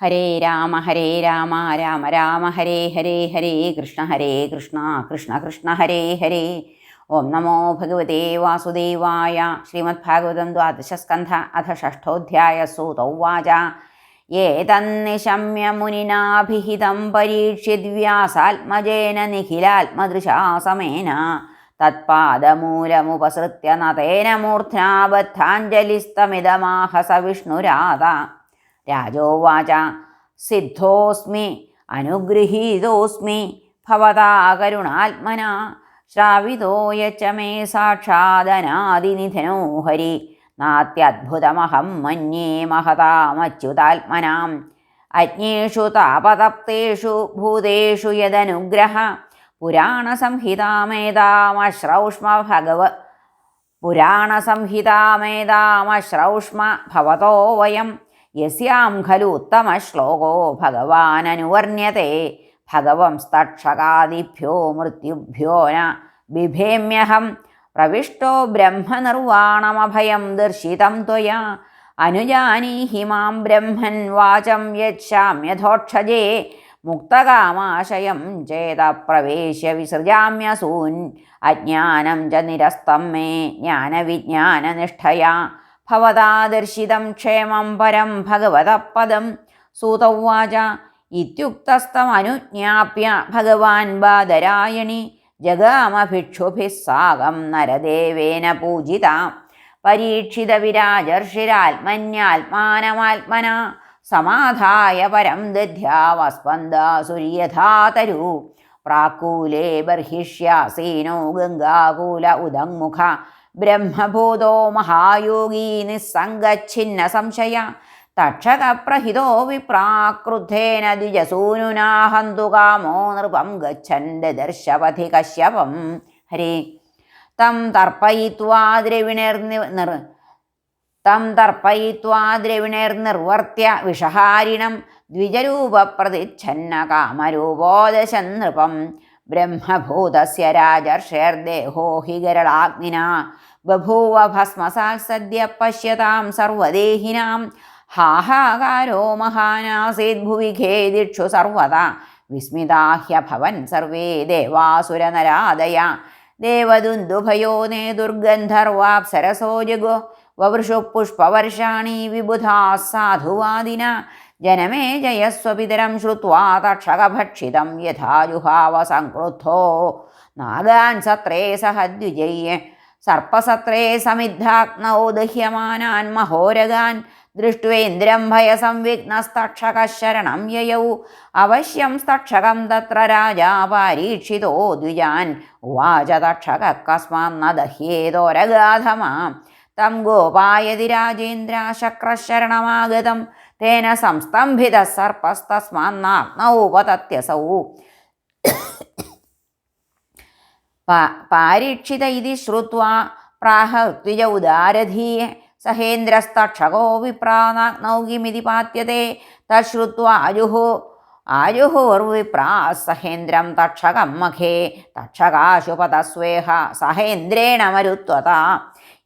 ഹരേ രാമ ഹരേ രാമ രാമ രാമ ഹരേ ഹരേ ഹരേ കൃഷ്ണ ഹരേ കൃഷ്ണ കൃഷ്ണ കൃഷ്ണ ഹരേ ഹരേ. ഓം നമോ ഭഗവതേ വാസുദേവായ ശ്രീമദ്ഭാഗവതം ദ്വാദശസ്കന്ധ അഥ ഷഷ്ഠോധ്യായ സൂതൗവാച ഏതന്നിശമ്യ മുനിനാഭിഹിതം പരീക്ഷിദ്വ്യാസാത്മജേന നിഖിലാത്മദൃശാസമേന. തത്പാദമൂലമുപസൃത്യ നതേന മൂർധ്നാബദ്ധാഞ്ജലിസ്തമിതമാഹ സവിഷ്ണുരാധ രാജോവാച സിദ്ധോസ്മി അനുഗൃഹീതോസ്മി ഭവതാ കരുണാത്മന. ശ്രാവിതോ യച്ച മേ സാക്ഷാദനാദിനിധനോ ഹരി. നാത്യദ്ഭുതമഹം മന്യേ മഹതാമച്യുതാത്മനാം അജ്ഞേഷു താപതപ്തേഷു ഭൂതേഷു യദനുഗ്രഹ. പുരാണസംഹിതാമേതാമശ്രൗഷ്മ ഭഗവ പുരാണസംഹിതാമേതാമശ്രൗഷ്മ ഭവതോ വയം. യസ്യാം ഖലു ഉത്തമശ്ലോകോ ഭഗവാനനുവർണ്യത്തെ. ഭഗവംസ്തക്ഷകാദിഭ്യോ മൃത്യുഭ്യോ ന ബിഭേമ്യഹം. പ്രവിഷ്ടോ ബ്രഹ്മനിർവാണമഭയം ദർശിതം ത്വയാ. അനുജാനീഹി മാം ബ്രഹ്മൻ വാചം യച്ഛാമ്യഥോക്ഷജേ മുക്തകാമാശയം ചേത പ്രവേശ്യ വിസൃജാമ്യസൂൻ. അജ്ഞാനം ച നിരസ്തം മേ ജ്ഞാനവിജ്ഞാനനിഷ്ഠയാ. ഭവതാ ദർശിതം ക്ഷേമം പരം ഭഗവതപദം സൂതൗവാച ഇത്യുക്തസ്തമനുജ്ഞാപ്യ ഭഗവാൻ ബാദരായണി. ജഗാമഭിക്ഷുഭിः സാകം നരദേവേന പൂജിത. വിരാജർഷിരാത്മന്യാത്മാനമാത്മന. സമാധായ പരം ദധ്യാവസ്പന്ദാസുര്യഥാതരു പ്രാക്കൂലേ ബർഹിഷ്യാസീനോ ഗംഗാകൂല ഉദങ്മുഖ ബ്രഹ്മഭൂതോ മഹായോഗീ നിസ്സംഗച്ഛിന്ന സംശയ. തക്ഷകപ്രഹിതോ വിപ്രാക്രുദ്ധേന ദ്വിജസൂനുനാഹന്തു കാമോ നൃപം ഗച്ഛൻ ദർശപഥി കശ്യപം. ഹരി. തം തർപ്പയിത്വാ ദ്രവിണിർനി നിർ തം തർപ്പയിത്വാ ദ്രവിണിർനിർവർത്തിയ വിഷഹാരിണം ദ്വിജരൂപപ്രതിച്ഛന്ന കാമരൂപോദശ നൃപം ബ്രഹ്മഭൂതസ്യ രാജർഷേർദേഹോ ഹി ഗരളാഗ്നിന. ബഭൂവ ഭസ്മസാൽ സദ്യ പശ്യതാം സർവദേഹിനാം. ഹാഹാകാരോ മഹാനാസീത് ഭുവി ഖേദിക്ഷു സർവതാ വിസ്മിതാഹ്യഭവൻ സർവേ ദേവാസുരനരാദയ ദേവദുന്ദുഭയോ നേ ദുർഗന്ധർവാപ്സരസോ ജഗോ. വവൃഷു പുഷ്പവർഷാണി വിബുധാ സാധുവാദിന. ജനമേ ജയസ്വപിതരം ശ്രുത്വാ തക്ഷകഭക്ഷിതം യഥാജുഹാവ സംക്രുദ്ധോ നാഗാൻ സത്രേ സഹ ദ്വിജയ്യ സർപ്പസത്രേ സമിദ്ധാഗ്നൗ ദഹ്യമാനാൻ മഹോരഗാൻ ദൃഷ്ട്വേന്ദ്രം ഭയസംവിഘ്നസ്തക്ഷകശരണം യയൗ അവശ്യം സ്തക്ഷകം തത്ര രാജാ പാരീക്ഷിതോ ദ്വിജാൻ ഉവാച തക്ഷക കസ്മാന്ന ദഹ്യേതോരഗാധമാം തം ഗോപായതി രാജേന്ദ്ര തേന സംസ്തംഭിത സർപ്പസ്തസ്മാന്നാഗ്നൗ ഉപതത്യസൗ. പാരീക്ഷിത ഇതി ശ്രുത്വാ പ്രാഹ ഋത്വിജ ഉദാരധീയ സഹേന്ദ്രസ്തക്ഷകോ വിപ്രാനാഗ്നൗകിമിതി പാത്യത്തെ തശ്രുത്വാ ആജുഹു ആജുഹുർവിപ്രാ സഹേന്ദ്രം തക്ഷകം മഖേ തക്ഷകാശുപതസ്വേഹ സഹേന്ദ്രേണ മരുത്വത.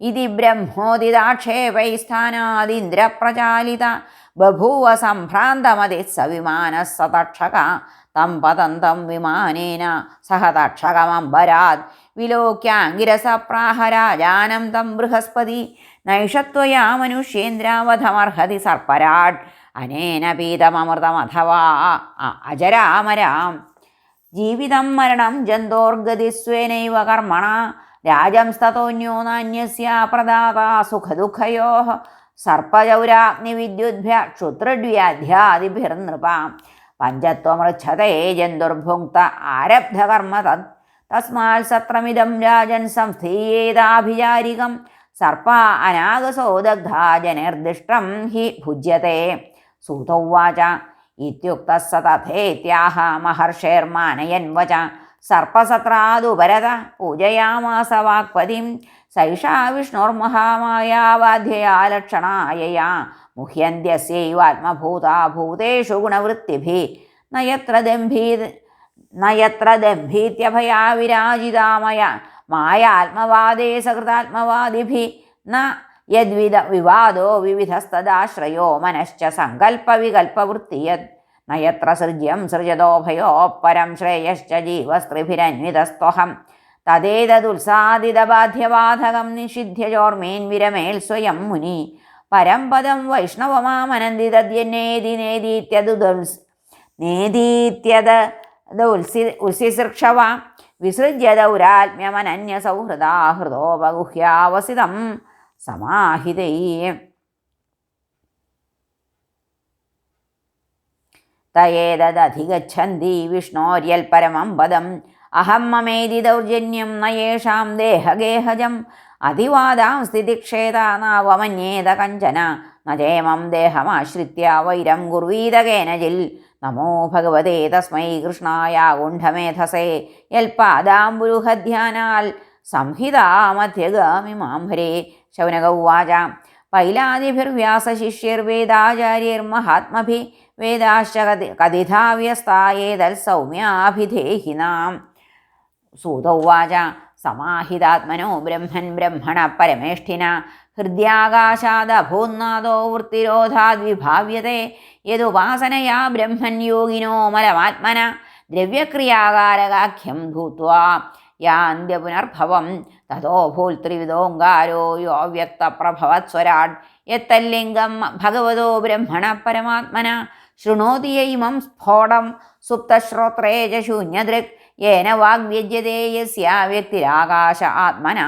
ഇതി ബ്രഹ്മോദിതാക്ഷേപൈസ്ഥാനാദിന്ദ്രപ്രചാലിത ബഭൂവ സംഭ്രാന്തമതി സവിമാന സതക്ഷക തക്ഷക തം പതന്തം വിമാനേന സഹ തക്ഷകമംബരാത് വിലോക്യാങ്കിരസ പ്രാഹരാജാനം തം ബൃഹസ്പതി. നൈഷത്വയാ മനുഷ്യേന്ദ്രാവധമർഹതി സർപ്പരാട്. അനേന പീതമമൃതമഥവാ. അജരാമരാം. ജീവിതം മരണം ജന്തോർഗതിസ്വേനൈവ കർമ്മണ. രാജംസ്തോന്യോ നാന്യസ്യ പ്രദാതാ സുഖദുഃഖയോ. സർപ്പചൗരാഗ്നിവിദ്യുദ്ഭ്യ ക്ഷുത്രഡ്വ്യാധ്യാദിഭിർനൃപാം പഞ്ചത്വമൃച്ഛതേ ജന്തുർഭുക്ത ആരബ്ധകർമ്മ തത്. തസ്മാൽ സത്രമിദം രാജൻ സംസ്ഥീയേതാഭിചാരികം. സർപ്പ അനാഗസോ ദഗ്ധാ ജനിർദിഷ്ടം ഹി ഭുജ്യത്തെ. സൂതൗവാച. ഇത്യുക്ത സ തഥേത്യാഹ മഹർഷേർമാനയൻ വച സർപ്പസത്രാദുപരത പൂജയാമാസ വാക്പതിം സൈഷാ വിഷ്ണുർമഹാമായാവാധ്യയാ ലക്ഷണായയാ മുഹ്യന്ത്യസ്യൈവാത്മഭൂതാ ഭൂതേഷു ഗുണവൃത്തിഭി നയത്ര ദംഭീ നയത്ര ദംഭീത്യഭയാ വിരാജിതാമയ മായാത്മവാദേ സകൃതാത്മവാദിഭി ന യദ്വിധ വിവാദോ വിവിധസ്തദാശ്രയോ മനശ്ച സങ്കല്പവികൽപ്പവൃത്തിയത് നയത്ര സൃജ്യം സൃജതോഭയോപ്പരം ശ്രേയശ്ച ജീവസ്ത്രിഭിരന്വിതസ്ത്വഹം. തദേതദുത്സാദിതബാധ്യബാധകം നിഷിധ്യചോർമേൻ വിരമേൽ സ്വയം മുനി. പരം പദം വൈഷ്ണവമാമനന്ദിതദ്യന്നേതി നേദീത്യതുൽസ് നേദീത്യത ഉത്സി ഉത്സിസൃക്ഷവ വിസൃജ്യതൗരാത്മ്യമനന്യ സൗഹൃദാ ഹൃദോപഗുഹ്യാവസിതം സമാഹിതൈ. തയേതധിഗച്ഛന്തി വിഷ്ണോര്യൽപരമം പദം അഹം മമേതി ദൗർജന്യം നയേഷാം ദേഹഗേഹജം. അതിവാദാം സ്ഥിതിക്ഷേതാനാവമന്യേത കഞ്ചന. നജേമം ദേഹമാശ്രിത്യ വൈരം കുർവീത കേനജിൽ നമോ ഭഗവതേ തസ്മൈ കൃഷ്ണായ ഗുണ്ഠമേധസേ. യൽപാദാംബുരുഹധ്യാനാൽ സംഹിതാമധ്യഗാമി മാംഹരേ ശൗനക ഉവാച. പൈലാദിഭിർവ്യാസശിഷ്യർവേദാചാര്യൈർമഹാത്മഭി വേദാശ്ച കഥി കഥിതാവ്യസ്തായേതൽ സൗമ്യാഭിധേഹിനാം. സൂത ഉവാച സമാഹിതാത്മനോ ബ്രഹ്മൻ ബ്രഹ്മണ പരമേഷ്ഠിന. ഹൃദ്യാകാശാദഭൂന്നാദോ വൃത്തിരോധാദ്വിഭാവ്യത്തെ യതുപാസനയാ ബ്രഹ്മൻ യോഗിനോ മലമാത്മന. ദ്രവ്യക്രിയാകാരകാഖ്യം ഭൂത്വാ. യാന്ത്യപുനർഭവം തതോ ഭൂൽത്രിവിദോങ്കാരോ യോ വ്യക്തപ്രഭവത്സ്വരാട് യത്തല്ലിംഗം ഭഗവതോ ബ്രഹ്മണ പരമാത്മന. ശൃണോതി യൈമം സ്ഫോടം സുപ്തശ്രോത്രേ ച ശൂന്യദൃക് യേന വാഗ്വ്യജ്യതേ യസ്യ വ്യക്തിരാകാശ ആത്മന.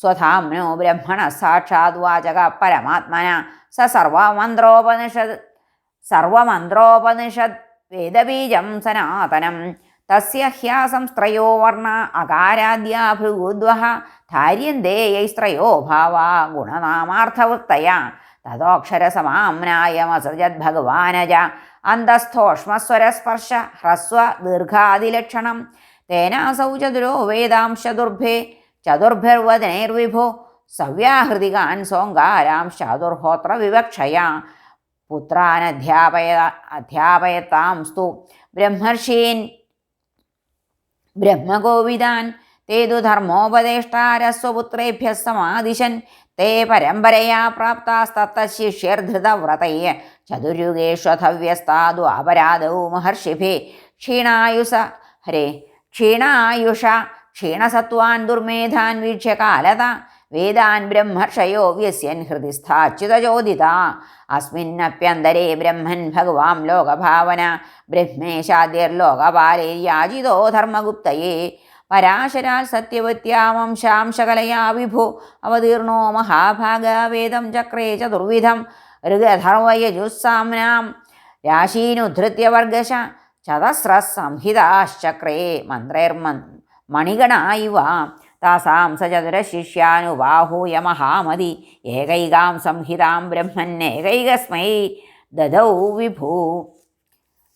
സ്വധാംനോ ബ്രഹ്മണ സാക്ഷാത് വാചക പരമാത്മന. സ സർവമന്ത്രോപനിഷത് സർവമന്ത്രോപനിഷത് വേദബീജം സനാതനം. തസ്യ ഹ്യാസംസ്ത്രയോ വർണ അകാരാദ്യാ ഭൃഗുദ്വഹ ധാര്യന്തേ യൈസ്ത്രയോ ഭാവ ഗുണനാമാർത്ഥവൃത്തയ. തദോക്ഷരസമാംനായമസൃജത് ഭഗവാനജ. അന്തസ്ഥോഷ്മസ്വരസ്പർശ ഹ്രസ്വ ദീർഘാദിലക്ഷണം തേനാസൗ ചതുരോ വേദാംശതുർഭേ ചതുർഭിർവദനൈർവിഭോ സവ്യാഹൃതികാൻ സോങ്കാരാം ചതുർഹോത്ര വിവക്ഷയാ പുത്രാനധ്യാപയ അധ്യാപയത്താംസ്തു ബ്രഹ്മർഷീൻ ബ്രഹ്മഗോവിദാൻ തേതു ധർമ്മോപദേഷ്ടാരസ്വപുത്രേഭ്യ സമാദിശൻ തേ പരമ്പരയാ പ്രാപ്താസ്തത്തശിഷ്യർധൃതവ്രതയ ചതുര്യുഗേഷ്വധവ്യസ്താദു അപരാധൗ മഹർഷിഭി. ക്ഷീണായുസ ഹരേ ക്ഷീണായുഷ ക്ഷീണസത്വാൻ ദുർമേധാൻ വീക്ഷ്യ കാലത വേദാൻ ബ്രഹ്മർഷയോ വ്യസ്യൻ ഹൃദിസ്ഥാച്യുതചോദിത. അസ്മിന്നപ്യന്തരേ ബ്രഹ്മൻ ഭഗവാം ലോകഭാവന ബ്രഹ്മേശാദ്യർലോകപാലൈര്യാജിതോ ധർമ്മഗുപ്തയേ. പരാശരാൽ സത്യവത്യാമംശാംശകലയാ വിഭു അവതീർണോ മഹാഭാഗ വേദം ചക്രേ ചതുർവിധം ഋഗധർവയജുസ്സാംനാം രാശീനുദ്ധൃത്യ വർഗശ ചതസ്ര സംഹിതാശ്ചക്രേ മന്ത്രൈർമ മണിഗണ ഇവ താസാം സ ചതുരശിഷ്യാനുബാഹൂയ മഹാമതി ഏകൈകാം സംഹിതാം ബ്രഹ്മന്നേകൈകസ്മൈ ദദൗ വിഭൂ.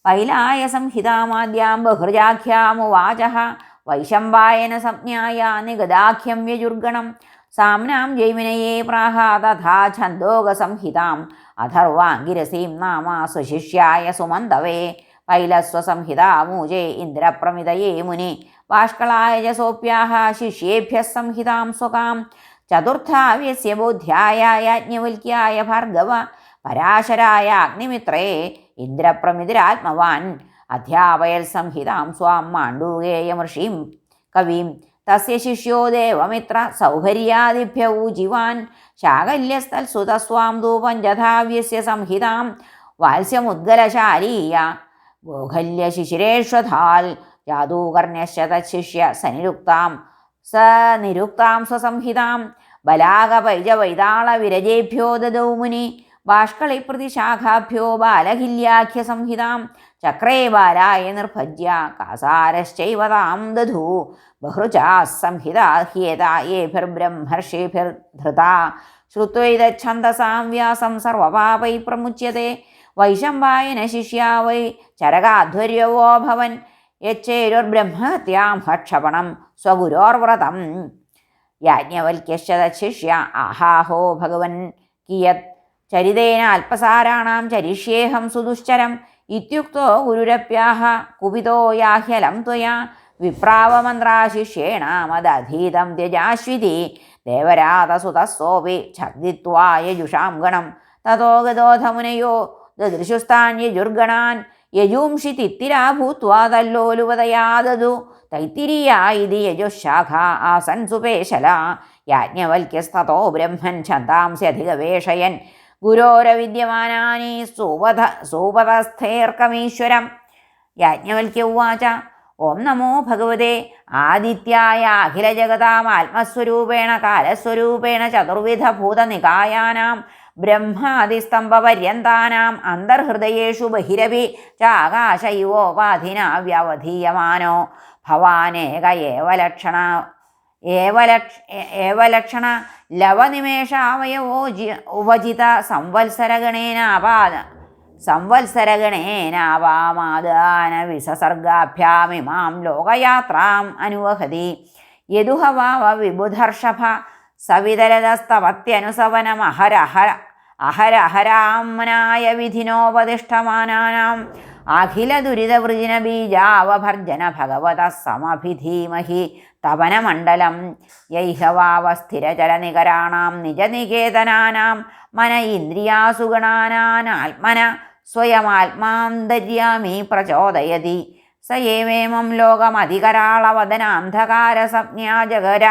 പൈലായ സംഹിതാമാദ്യാം ബഹുജാഖ്യാമുവാച വൈശമ്പായന സംജ്ഞായ നിഗദാഖ്യം യജുർഗണം. സാമ്നാം ജൈമിനയേ പ്രാഹ തഥാ ഛന്ദോഗസംഹിതാം. അഥർവാംഗിരസീം നാമ സ്വശിഷ്യായ സുമന്തവേ. പൈലസ്വസംഹിതാമൂജേ ഇന്ദ്രപ്രമിതയേ മുനി. ബാഷ്കളായ ച സോപ്യാഹ ശിഷ്യേഭ്യ സംഹിതാം സ്വകാം. ചതുർത്ഥാവ്യസ്യ ബോധ്യായ യാജ്ഞവൽക്യായ ഭാർഗവ. പരാശരായ അഗ്നിമിത്രേ ഇന്ദ്രപ്രമിതിരാത്മവാൻ. അധ്യാപയൽ സംഹിതാം സ്വാം മാണ്ഡൂകേയമൃഷീം കവീം തസ്യ ശിഷ്യോ ദേവമിത്ര സൗകര്യാദിഭ്യഊജിവാൻ ശാകല്യസ്ഥൽ സുതസ്വാം ശാകല്യസ്ഥൽസുതസ്വാം ജഥാവ്യസ്യ സംഹിതാം വാത്സ്യമുദ്ഗലശാലീയ ഗോഖല്യശിശിരേഷ്വധാൽ ജാതൂകർണ്യശ്ച തശിഷ്യ സനിരുക്താം സ നിരുക്താം സ്വസംഹിതാം ബലാകപൈജവൈതാളവിരജേഭ്യോ ദദൗ മുനി ബാഷ്കളി പ്രതിശാഖാഭ്യോ ബാലഹില്യാഖ്യസംഹിതാം ചക്രേ ബാലായ നിർഭജ്യ കാസാരശ്ചൈവ താം ദധൂ ബഹൃചാ സംഹിതാ ഹ്യേത യേഭിർബ്രഹ്മർഷിഭിർധൃതാ ശ്രുത്വൈതച്ഛന്ദസാം വ്യാസം സർവപാപൈ പ്രമുച്യത്തെ വൈശമ്പായന ശിഷ്യാ വൈ ചരകാധ്വര്യവോ ഭവൻ. യച്ചേരുർബ്രഹ്മഹത്യാം ഹക്ഷപണം സ്വഗുരോർവ്രതം. യാജ്ഞവൽക്യശ്ച തച്ഛിഷ്യ ആഹാഹോ ഭഗവൻ കിയത്. ചരിതേന അല്പസാരാണാം ചരിഷ്യേഹം സുദുശ്ചരം. ഇത്യുക്തോ ഗുരുരപ്യാഹ കുപിതോ യാഹ്യലം ത്വയാ വിപ്രാവമന്ത്രാശിഷ്യേണ മദധീതം ത്യജാശ്വിതി ദേവരാതസുതസ്സോപി ഛർദിത്വാ യജുഷാം ഗണം തതോ ഗതോധമുനയോ ദദൃശുസ്താൻ യജുർഗണാൻ യജൂംഷി തിത്തിരാ ഭൂത്വാ തല്ലോലുപതയാദതു തൈത്തിരിയാ ഇതി യജുശാഖ ആസൻ സുപേശല യാജ്ഞവൽക്യസ്തോ ബ്രഹ്മൻ ഛന്ദാംസ്യധികവേഷയൻ ഗുരോരവിദ്യമാനാനി സുപഥ സുപഥസ്ഥേർക്കമീശ്വരം യാജ്ഞവൽക്യ ഉവാച ഓം നമോ ഭഗവതേ ആദിത്യായ അഖിലജഗതാം ആത്മസ്വരൂപേണ കാലസ്വരൂപേണ ചതുർവിധ ഭൂതനികായാനാം ബ്രഹ്മാതിസ്തംഭപര്യന്താനാം അന്തർഹൃദയേഷു ബഹിരവി ചാകാശ ഇവോപാധിന വ്യവധീയമാനോ ഭവാനേക ഏവ ലക്ഷണ ഏവ ലക്ഷ ഏവ ലക്ഷണ ലവനിമേഷാവയവോ ജി ഉപജിത സംവത്സരഗണേനാപാദ സംവത്സരഗണേനാവാമാദാന വിസസർഗാഭ്യാമിമാം ലോകയാത്രാം അനുവഹതി. യദുഹ വാവ വിബുധർഷഭ സവിതരതസ്തവത്യനുസവനമഹരഹര അഹരഹരാംനായ വിധിനോപതിഷ്ഠമാനാനാം അഖില ദുരിതവൃജിന ബീജാവഭർജന ഭഗവത സമഭിധീമഹി തപനമണ്ഡലം യൈഹവാവസ്ഥിരചലനികരാണാം നിജനികേതനാനാം മന ഇന്ദ്രിയാസുഗണാനാനാത്മന സ്വയമാത്മാന്തര്യാമി പ്രചോദയതി. സ ഏവേമം ലോകമധികരാളവദനാന്ധകാരസജ്ഞാ ജഗര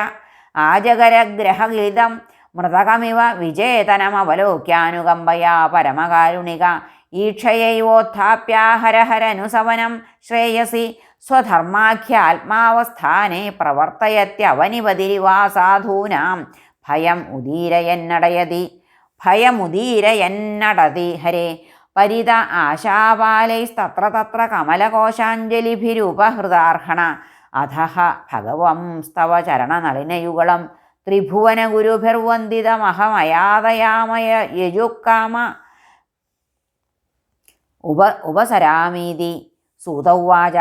ആജഗരഗ്രഹഗീതം മൃതകമിവ വിജേതനമവലോക്യാനുകമ്പയാ പരമകാരുണിക ഈക്ഷയൈവോത്ഥാപ്യാഹരഹരനുസവനം ശ്രേയസി. സ്വധർമാഖ്യാത്മാവസ്ഥാനെ പ്രവർത്തയത്യവനിപതിരിവാ സാധൂനാം ഭയം ഉദീരയന്നടയതി ഭയമുദീരയന്നടതി ഹരേ. പരിത ആശാപാലൈസ്തത്ര തത്ര കമലകോശാഞ്ജലിഭിരുപഹൃതാർഹണ. അധഃ ഭഗവംസ്തവ ചരണനളിനയുഗളം. ത്രിഭുവനഗുരുഭിർവന്ദിതമഹമയാതയാമയ യജുക്കാമ ഉപ ഉപസരാമീതി. സൂതൗവാച.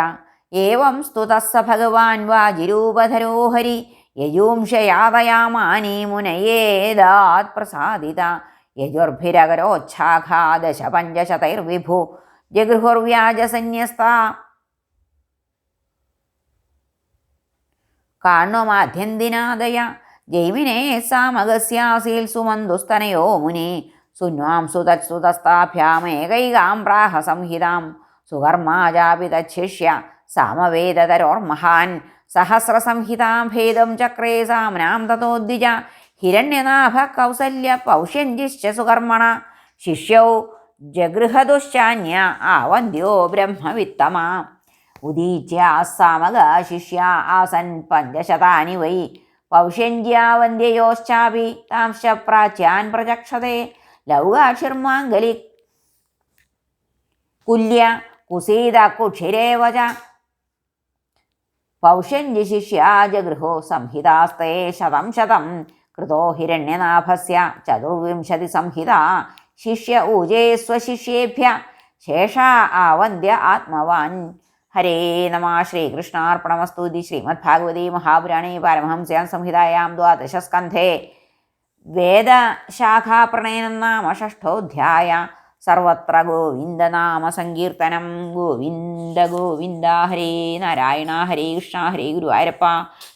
ഏവം സ്തുതസ്സ ഭഗവാൻ വാജിരൂപധരോഹരി ഹരി മുനയേദാത് പ്രസാദിത. യജുർഭിരകരോച്ഛാഘാദശ പഞ്ചശതൈർവിഭു ജഗൃഹുർവ്യാജസന്യസ്ത. കാണ്വമാധ്യന്തിനാദയ ജൈമിനേ സാമഗസ്യാസീൽ സുമന്തുസ്തനയോ മുനി. സുന്വാം സുതത്സുതസ്താഭ്യാമേകൈകാം പ്രാഹ സംഹിതാം സുകർമാജാപിതശിഷ്യ സാമവേദതരോർമഹാൻ സഹസ്രസംഹിതാം ഭേദം ചക്രേ സാമനാം തതോദ്വിജ ഹിരണ്യനാഭ കൗസല്യ പൗഷ്യഞ്ജിശ്ച സുകർമ്മണ ശിഷ്യൗ ജഗൃഹതുശ്ചാന്യ ആവന്ത്യോ ബ്രഹ്മവിത്തമാ ഉദീച്യ സാമക ശിഷ്യ ആസൻ പഞ്ചശതാനി വൈ പൗഷ്യഞ്ജ്യാവന്ധ്യയോശ്ചാപി താംശ പ്രാച്യാൻ പ്രചക്ഷതേ ലൗകാക്ഷിർമാംഗലി കുല്യ കുസീത കുക്ഷിരേവ ച പൗഷ്യഞ്ജി ശിഷ്യാ ജഗൃഹോ സംഹിതാസ്തേ ശതം ശതം കൃതോ ഹിരണ്യനാഭസ്യ ചതുർവിംശതി സംഹിത ശിഷ്യ ഊജേ സ്വശിഷ്യേഭ്യ ശേഷ ആവന്ത്യ ആത്മവാൻ ഹരേ നമ ശ്രീകൃഷ്ണാർപ്പണമസ്തു ഇതി ശ്രീമദ്ഭാഗവതേ മഹാപുരാണേ പാരമഹംസ്യാം സംഹിതായാം ദ്വാദശസ്കന്ധേ വേദശാഖാപ്രണയനം നാമ ഷഷ്ഠോധ്യായ. സർവത്ര ഗോവിന്ദനാമ സങ്കീർത്തനം ഗോവിന്ദ ഗോവിന്ദ ഹരേ നാരായണ ഹരേ കൃഷ്ണ ഹരേ ഗുരുവായൂരപ്പ.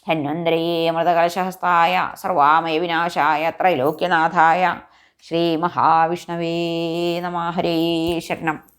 ധന്വന്തരേ അമൃതകലശഹസ്തായ. സർവാമയ വിനാശായ. ത്രൈലോക്യനാഥായ. ശ്രീ മഹാവിഷ്ണവേ നമ ഹരേ ശരണം.